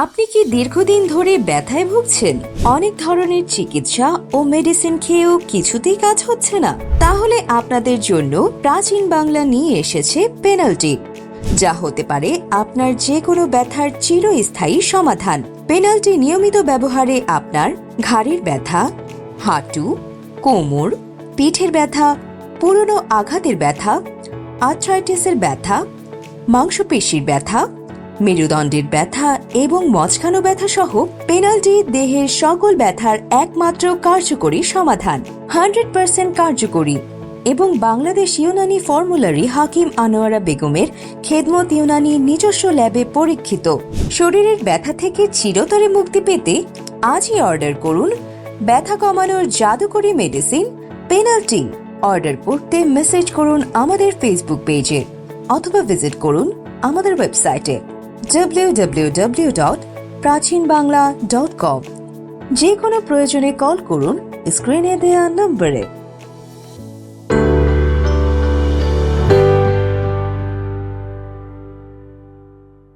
আপনি কি দীর্ঘদিন ধরে ব্যথায় ভুগছেন? অনেক ধরনের চিকিৎসা ও মেডিসিন খেয়েও কিছুতেই কাজ হচ্ছে না। তাহলে আপনাদের জন্য প্রাচীন বাংলা নিয়ে এসেছে পেনাল্টি যা হতে পারে আপনার যে কোনো ব্যথার চিরস্থায়ী সমাধান। পেনাল্টি নিয়মিত ব্যবহারে আপনার ঘাড়ের ব্যথা, হাঁটু, কোমর, পিঠের ব্যথা, পুরনো আঘাতের ব্যথা আর্থ্রাইটিসের ব্যথা, মাংসপেশির ব্যথা মেরুদণ্ডের ব্যথা এবং মচকানো ব্যথা সহ পেনাল্টি দেহের সকল ব্যথার একমাত্র কার্যকরী সমাধান, হান্ড্রেড পার্সেন্ট কার্যকরী এবং বাংলাদেশ ইউনানি ফর্মুলারি হাকিম আনোয়ারা বেগমের খেদমত ইউনানি নিজস্ব ল্যাবে পরীক্ষিত। শরীরের ব্যথা থেকে চিরতরে মুক্তি পেতে আজই অর্ডার করুন। ব্যথা কমানোর জাদুকরী মেডিসিন, পেনাল্টি অর্ডার করতে মেসেজ করুন আমাদের ফেসবুক পেজে অথবা ভিজিট করুন আমাদের ওয়েবসাইটে। www.prachinbangla.com যে কোনো প্রয়োজনে কল করুন স্ক্রিনে দেয়া নম্বরে